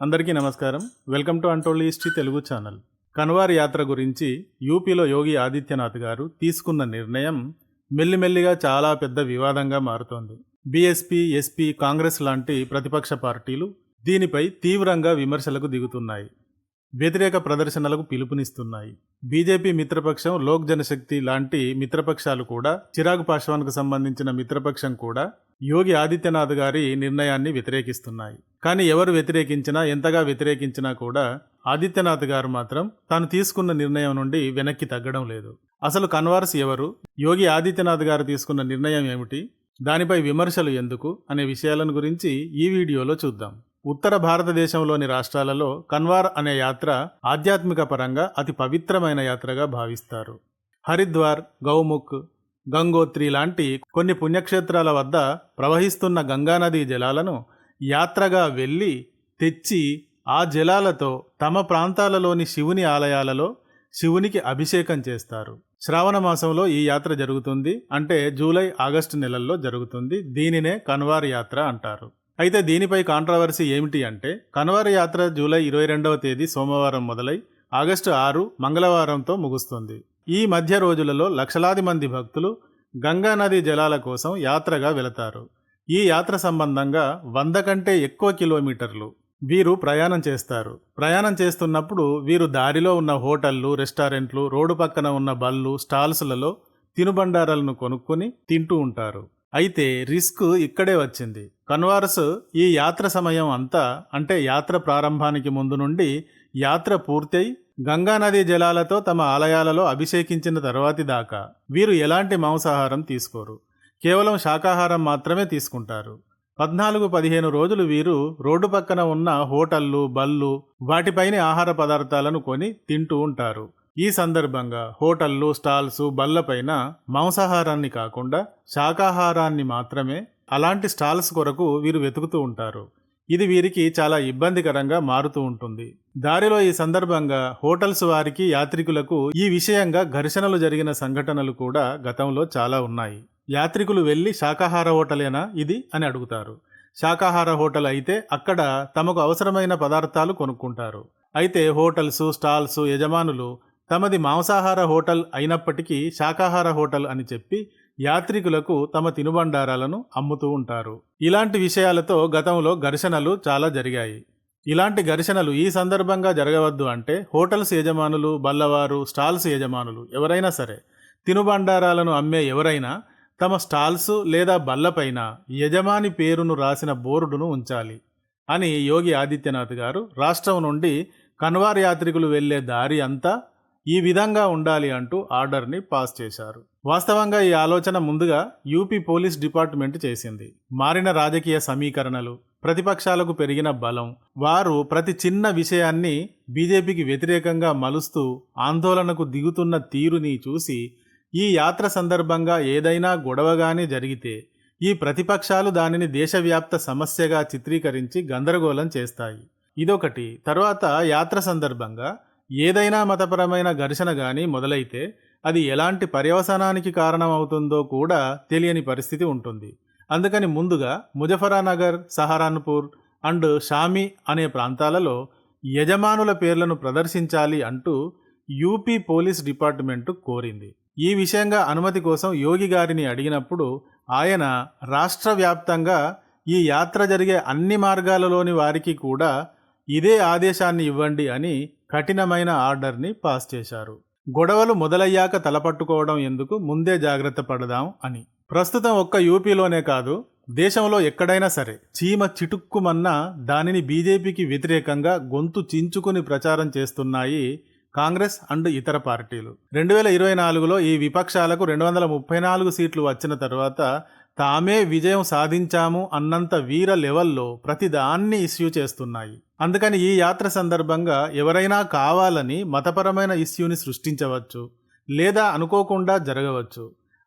అందరికీ నమస్కారం. Welcome to untold history Telugu channel. Kanwar Yatra గురించి యూపీలో యోగి ఆదిత్యనాథ్ గారు తీసుకున్న నిర్ణయం మెల్లిమెల్లిగా చాలా పెద్ద వివాదంగా మారుతోంది. బీఎస్పీ ఎస్పీ కాంగ్రెస్ లాంటి ప్రతిపక్ష పార్టీలు దీనిపై తీవ్రంగా విమర్శలకు దిగుతున్నాయి. వ్యతిరేక ప్రదర్శనలకు పిలుపునిస్తున్నాయి. బీజేపీ మిత్రపక్షం లోక్ జనశక్తి లాంటి మిత్రపక్షాలు కూడా చిరాగ్ పాశ్వాన్కు సంబంధించిన మిత్రపక్షం కూడా యోగి ఆదిత్యనాథ్ గారి నిర్ణయాన్ని వ్యతిరేకిస్తున్నాయి. కానీ ఎవరు వ్యతిరేకించినా ఎంతగా వ్యతిరేకించినా కూడా ఆదిత్యనాథ్ గారు మాత్రం తాను తీసుకున్న నిర్ణయం నుండి వెనక్కి తగ్గడం లేదు. అసలు కన్వార్స్ ఎవరు? యోగి ఆదిత్యనాథ్ గారు తీసుకున్న నిర్ణయం ఏమిటి? దానిపై విమర్శలు ఎందుకు? అనే విషయాలను గురించి ఈ వీడియోలో చూద్దాం. ఉత్తర భారతదేశంలోని రాష్ట్రాలలో కన్వార్ అనే యాత్ర ఆధ్యాత్మిక పరంగా అతి పవిత్రమైన యాత్రగా భావిస్తారు. హరిద్వార్ గౌముఖ్ గంగోత్రి లాంటి కొన్ని పుణ్యక్షేత్రాల వద్ద ప్రవహిస్తున్న గంగానదీ జలాలను యాత్రగా వెళ్ళి తెచ్చి ఆ జలాలతో తమ ప్రాంతాలలోని శివుని ఆలయాలలో శివునికి అభిషేకం చేస్తారు. శ్రావణ మాసంలో ఈ యాత్ర జరుగుతుంది. అంటే జూలై ఆగస్టు నెలల్లో జరుగుతుంది. దీనినే కన్వార్ యాత్ర అంటారు. అయితే దీనిపై కాంట్రవర్సీ ఏమిటి అంటే కన్వార్ యాత్ర జూలై ఇరవై రెండవ తేదీ సోమవారం మొదలై ఆగస్టు ఆరు మంగళవారంతో ముగుస్తుంది. ఈ మధ్య రోజులలో లక్షలాది మంది భక్తులు గంగానది జలాల కోసం యాత్రగా వెళతారు. ఈ యాత్ర సంబంధంగా వంద కంటే ఎక్కువ కిలోమీటర్లు వీరు ప్రయాణం చేస్తారు. ప్రయాణం చేస్తున్నప్పుడు వీరు దారిలో ఉన్న హోటళ్ళు రెస్టారెంట్లు రోడ్డు పక్కన ఉన్న బళ్ళు స్టాల్స్లలో తినుబండారాలను కొనుక్కొని తింటూ ఉంటారు. అయితే రిస్క్ ఇక్కడే వచ్చింది. కన్వార్స్ ఈ యాత్ర సమయం అంతా అంటే యాత్ర ప్రారంభానికి ముందు నుండి యాత్ర పూర్తయి గంగానదీ జలాలతో తమ ఆలయాలలో అభిషేకించిన తర్వాతి దాకా వీరు ఎలాంటి మాంసాహారం తీసుకోరు. కేవలం శాకాహారం మాత్రమే తీసుకుంటారు. పద్నాలుగు పదిహేను రోజులు వీరు రోడ్డు పక్కన ఉన్న హోటళ్ళు బళ్ళు వాటిపైన ఆహార పదార్థాలను కొని తింటూ ఉంటారు. ఈ సందర్భంగా హోటళ్ళు స్టాల్స్ బళ్ళపైన మాంసాహారాన్ని కాకుండా శాకాహారాన్ని మాత్రమే అలాంటి స్టాల్స్ కొరకు వీరు వెతుకుతూ ఉంటారు. ఇది వీరికి చాలా ఇబ్బందికరంగా మారుతూ ఉంటుంది. దారిలో ఈ సందర్భంగా హోటల్స్ వారికి యాత్రికులకు ఈ విషయంగా ఘర్షణలు జరిగిన సంఘటనలు కూడా గతంలో చాలా ఉన్నాయి. యాత్రికులు వెళ్ళి శాకాహార హోటలేనా ఇది అని అడుగుతారు. శాకాహార హోటల్ అయితే అక్కడ తమకు అవసరమైన పదార్థాలు కొనుక్కుంటారు. అయితే హోటల్స్ స్టాల్స్ యజమానులు తమది మాంసాహార హోటల్ అయినప్పటికీ శాకాహార హోటల్ అని చెప్పి యాత్రికులకు తమ తినుబండారాలను అమ్ముతూ ఉంటారు. ఇలాంటి విషయాలతో గతంలో ఘర్షణలు చాలా జరిగాయి. ఇలాంటి ఘర్షణలు ఈ సందర్భంగా జరగవద్దు అంటే హోటల్స్ యజమానులు బల్లవారు స్టాల్స్ యజమానులు ఎవరైనా సరే తినుబండారాలను అమ్మే ఎవరైనా తమ స్టాల్స్ లేదా బల్లపైన యజమాని పేరును రాసిన బోర్డును ఉంచాలి అని యోగి ఆదిత్యనాథ్ గారు రాష్ట్రం నుండి కన్వార్ యాత్రికులు వెళ్ళే దారి అంతా ఈ విధంగా ఉండాలి అంటూ ఆర్డర్ని పాస్ చేశారు. వాస్తవంగా ఈ ఆలోచన ముందుగా యూపీ పోలీస్ డిపార్ట్మెంట్ చేసింది. మారిన రాజకీయ సమీకరణలు ప్రతిపక్షాలకు పెరిగిన బలం వారు ప్రతి చిన్న విషయాన్ని బీజేపీకి వ్యతిరేకంగా మలుస్తూ ఆందోళనకు దిగుతున్న తీరుని చూసి ఈ యాత్ర సందర్భంగా ఏదైనా గొడవగానే జరిగితే ఈ ప్రతిపక్షాలు దానిని దేశవ్యాప్త సమస్యగా చిత్రీకరించి గందరగోళం చేస్తాయి. ఇదొకటి. తర్వాత యాత్ర సందర్భంగా ఏదైనా మతపరమైన ఘర్షణ కానీ మొదలైతే అది ఎలాంటి పర్యవసానానికి కారణమవుతుందో కూడా తెలియని పరిస్థితి ఉంటుంది. అందుకని ముందుగా ముజఫరానగర్ సహరాన్పూర్ అండ్ షామి అనే ప్రాంతాలలో యజమానుల పేర్లను ప్రదర్శించాలి అంటూ యూపీ పోలీస్ డిపార్ట్మెంటు కోరింది. ఈ విషయంగా అనుమతి కోసం యోగి గారిని అడిగినప్పుడు ఆయన రాష్ట్ర వ్యాప్తంగా ఈ యాత్ర జరిగే అన్ని మార్గాలలోని వారికి కూడా ఇదే ఆదేశాన్ని ఇవ్వండి అని కఠినమైన ఆర్డర్ని పాస్ చేశారు. గొడవలు మొదలయ్యాక తలపట్టుకోవడం ఎందుకు ముందే జాగ్రత్త పడదాం అని. ప్రస్తుతం ఒక్క యూపీలోనే కాదు దేశంలో ఎక్కడైనా సరే చీమ చిటుక్కుమన్నా దానిని బీజేపీకి వ్యతిరేకంగా గొంతు చించుకుని ప్రచారం చేస్తున్నాయి కాంగ్రెస్ అండ్ ఇతర పార్టీలు. రెండు వేల ఇరవై నాలుగులో ఈ విపక్షాలకు రెండు వందల ముప్పై నాలుగు సీట్లు వచ్చిన తర్వాత తామే విజయం సాధించాము అన్నంత వీర లెవెల్లో ప్రతిదాన్ని ఇష్యూ చేస్తున్నాయి. అందుకని ఈ యాత్ర సందర్భంగా ఎవరైనా కావాలని మతపరమైన ఇష్యూని సృష్టించవచ్చు లేదా అనుకోకుండా జరగవచ్చు.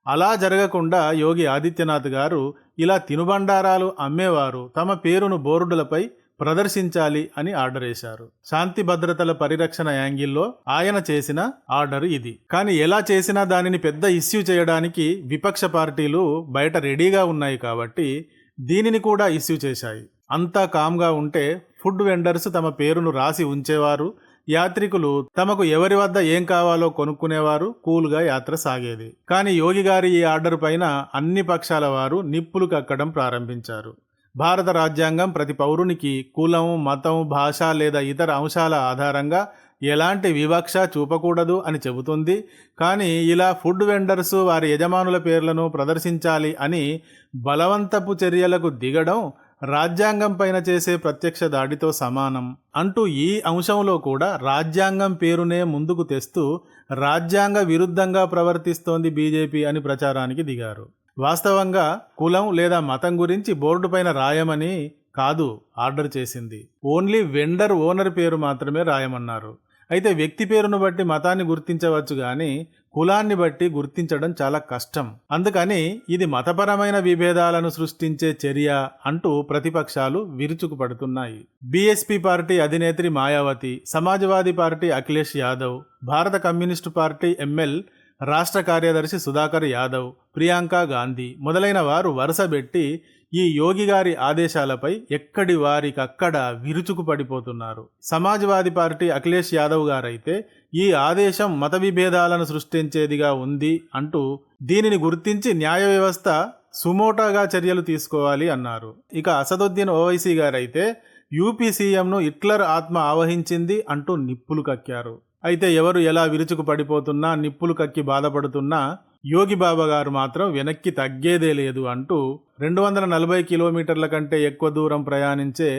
అలా జరగకుండా యోగి ఆదిత్యనాథ్ గారు ఇలా తినుబండారాలు అమ్మేవారు. తమ పేరును బోర్డులపై ప్రదర్శించాలి అని ఆర్డర్ వేశారు. శాంతి భద్రతల పరిరక్షణ యాంగిల్లో ఆయన చేసిన ఆర్డర్ ఇది. కానీ ఎలా చేసినా దానిని పెద్ద ఇష్యూ చేయడానికి విపక్ష పార్టీలు బయట రెడీగా ఉన్నాయి కాబట్టి దీనిని కూడా ఇష్యూ చేశాయి. అంతా కామ్గా ఉంటే ఫుడ్ వెండర్స్ తమ పేరును రాసి ఉంచేవారు. యాత్రికులు తమకు ఎవరి వద్ద ఏం కావాలో కొనుక్కునేవారు. కూల్గా యాత్ర సాగేది. కానీ యోగి గారి ఈ ఆర్డర్ పైన అన్ని పక్షాల వారు నిప్పులు కక్కడం ప్రారంభించారు. భారత రాజ్యాంగం ప్రతి పౌరునికి కులం మతం భాష లేదా ఇతర అంశాల ఆధారంగా ఎలాంటి వివక్ష చూపకూడదు అని చెబుతుంది. కానీ ఇలా ఫుడ్ వెండర్స్ వారి యజమానుల పేర్లను ప్రదర్శించాలి అని బలవంతపు చర్యలకు దిగడం రాజ్యాంగం పైన చేసే ప్రత్యక్ష దాడితో సమానం. అంటూ ఈ అంశంలో కూడా రాజ్యాంగం పేరునే ముందుకు తెస్తూ రాజ్యాంగ విరుద్ధంగా ప్రవర్తిస్తోంది బీజేపీ అని ప్రచారానికి దిగారు. వాస్తవంగా కులం లేదా మతం గురించి బోర్డు పైన రాయమని కాదు ఆర్డర్ చేసింది. ఓన్లీ వెండర్ ఓనర్ పేరు మాత్రమే రాయమన్నారు. అయితే వ్యక్తి పేరును బట్టి మతాన్ని గుర్తించవచ్చు కానీ కులాన్ని బట్టి గుర్తించడం చాలా కష్టం. అందుకని ఇది మతపరమైన విభేదాలను సృష్టించే చర్య అంటూ ప్రతిపక్షాలు విరుచుకుపడుతున్నాయి. బీఎస్పీ పార్టీ అధినేత్రి మాయావతి సమాజ్వాదీ పార్టీ అఖిలేష్ యాదవ్ భారత కమ్యూనిస్టు పార్టీ ఎంఎల్ రాష్ట్ర కార్యదర్శి సుధాకర్ యాదవ్ ప్రియాంక గాంధీ మొదలైన వారు వరుసబెట్టి ఈ యోగి గారి ఆదేశాలపై ఎక్కడి వారికక్కడ విరుచుకు పడిపోతున్నారు. సమాజ్వాదీ పార్టీ అఖిలేష్ యాదవ్ గారైతే ఈ ఆదేశం మత విభేదాలను సృష్టించేదిగా ఉంది అంటూ దీనిని గుర్తించి న్యాయ వ్యవస్థ సుమోటాగా చర్యలు తీసుకోవాలి అన్నారు. ఇక అసదుద్దీన్ ఓవైసీ గారైతే యూపీ సీఎంను హిట్లర్ ఆత్మ ఆవహించింది అంటూ నిప్పులు కక్కారు. అయితే ఎవరు ఎలా విరుచుకు పడిపోతున్నా నిప్పులు కక్కి బాధపడుతున్నా యోగి బాబా గారు మాత్రం వెనక్కి తగ్గేదే లేదు అంటూ రెండు వందల నలభై కిలోమీటర్ల కంటే ఎక్కువ దూరం ప్రయాణించే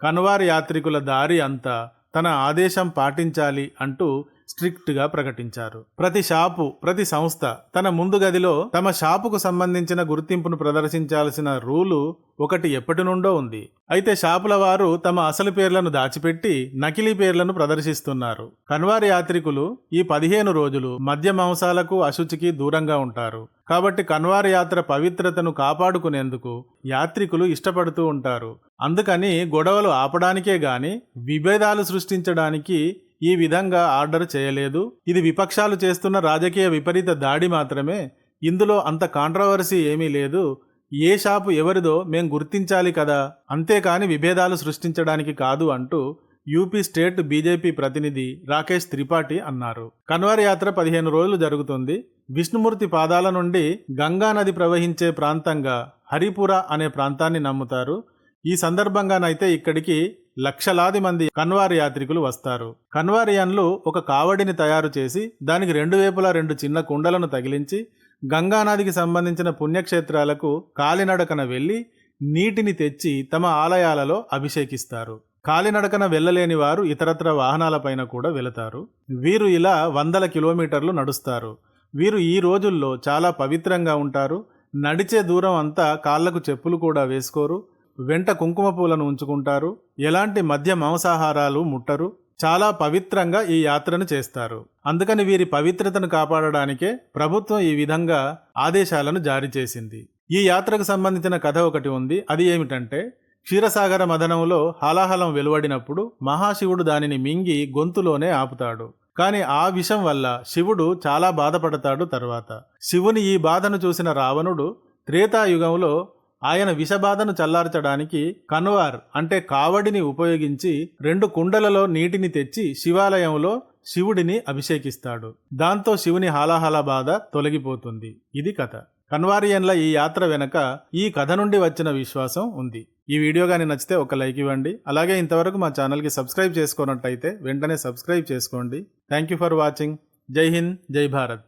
కన్వార్ యాత్రికుల దారి అంతా తన ఆదేశం పాటించాలి అంటూ స్ట్రిక్ట్గా ప్రకటించారు. ప్రతి షాపు ప్రతి సంస్థ తన ముందు గదిలో తమ షాపుకు సంబంధించిన గుర్తింపును ప్రదర్శించాల్సిన రూలు ఒకటి ఎప్పటి నుండో ఉంది. అయితే షాపుల వారు తమ అసలు పేర్లను దాచిపెట్టి నకిలీ పేర్లను ప్రదర్శిస్తున్నారు. కన్వారి యాత్రికులు ఈ పదిహేను రోజులు మద్య మాంసాలకు అశుచికి దూరంగా ఉంటారు. కాబట్టి కన్వార్ యాత్ర పవిత్రతను కాపాడుకునేందుకు యాత్రికులు ఇష్టపడుతూ ఉంటారు. అందుకని గొడవలు ఆపడానికే గాని విభేదాలు సృష్టించడానికి ఈ విధంగా ఆర్డర్ చేయలేదు. ఇది విపక్షాలు చేస్తున్న రాజకీయ విపరీత దాడి మాత్రమే. ఇందులో అంత కాంట్రవర్సీ ఏమీ లేదు. ఏ షాపు ఎవరిదో మేం గుర్తించాలి కదా. అంతేకాని విభేదాలు సృష్టించడానికి కాదు అంటూ యూపీ స్టేట్ బీజేపీ ప్రతినిధి రాకేష్ త్రిపాఠి అన్నారు. కన్వర్ యాత్ర పదిహేను రోజులు జరుగుతుంది. విష్ణుమూర్తి పాదాల నుండి గంగా నది ప్రవహించే ప్రాంతంగా హరిపుర అనే ప్రాంతాన్ని నమ్ముతారు. ఈ సందర్భంగానైతే ఇక్కడికి లక్షలాది మంది కన్వార్ యాత్రికులు వస్తారు. కన్వారియన్లు ఒక కావడిని తయారు చేసి దానికి రెండు వైపులా రెండు చిన్న కుండలను తగిలించి గంగానదికి సంబంధించిన పుణ్యక్షేత్రాలకు కాలినడకన వెళ్ళి నీటిని తెచ్చి తమ ఆలయాలలో అభిషేకిస్తారు. కాలినడకన వెళ్ళలేని వారు ఇతరత్ర వాహనాలపైన కూడా వెళతారు. వీరు ఇలా వందల కిలోమీటర్లు నడుస్తారు. వీరు ఈ రోజుల్లో చాలా పవిత్రంగా ఉంటారు. నడిచే దూరం అంతా కాళ్ళకు చెప్పులు కూడా వేసుకోరు. వెంట కుంకుమ పూలను ఉంచుకుంటారు. ఎలాంటి మద్య మాంసాహారాలు ముట్టరు. చాలా పవిత్రంగా ఈ యాత్రను చేస్తారు. అందుకని వీరి పవిత్రతను కాపాడడానికే ప్రభుత్వం ఈ విధంగా ఆదేశాలను జారీ చేసింది. ఈ యాత్రకు సంబంధించిన కథ ఒకటి ఉంది. అది ఏమిటంటే క్షీరసాగర మదనంలో హలాహలం వెలువడినప్పుడు మహాశివుడు దానిని మింగి గొంతులోనే ఆపుతాడు. కాని ఆ విషం వల్ల శివుడు చాలా బాధపడతాడు తర్వాత. శివుని ఈ బాధను చూసిన రావణుడు త్రేతాయుగంలో ఆయన విషబాధను చల్లార్చడానికి కన్వార్ అంటే కావడిని ఉపయోగించి రెండు కుండలలో నీటిని తెచ్చి శివాలయంలో శివుడిని అభిషేకిస్తాడు. దాంతో శివుని హాలాహల బాధ తొలగిపోతుంది. ఇది కథ. కన్వారియన్ల ఈ యాత్ర వెనక ఈ కథ నుండి వచ్చిన విశ్వాసం ఉంది. ఈ వీడియో కానీ నచ్చితే ఒక లైక్ ఇవ్వండి. అలాగే ఇంతవరకు మా ఛానల్కి సబ్స్క్రైబ్ చేసుకున్నట్టయితే వెంటనే సబ్స్క్రైబ్ చేసుకోండి. Thank you for watching. జై హింద్ జై భారత్.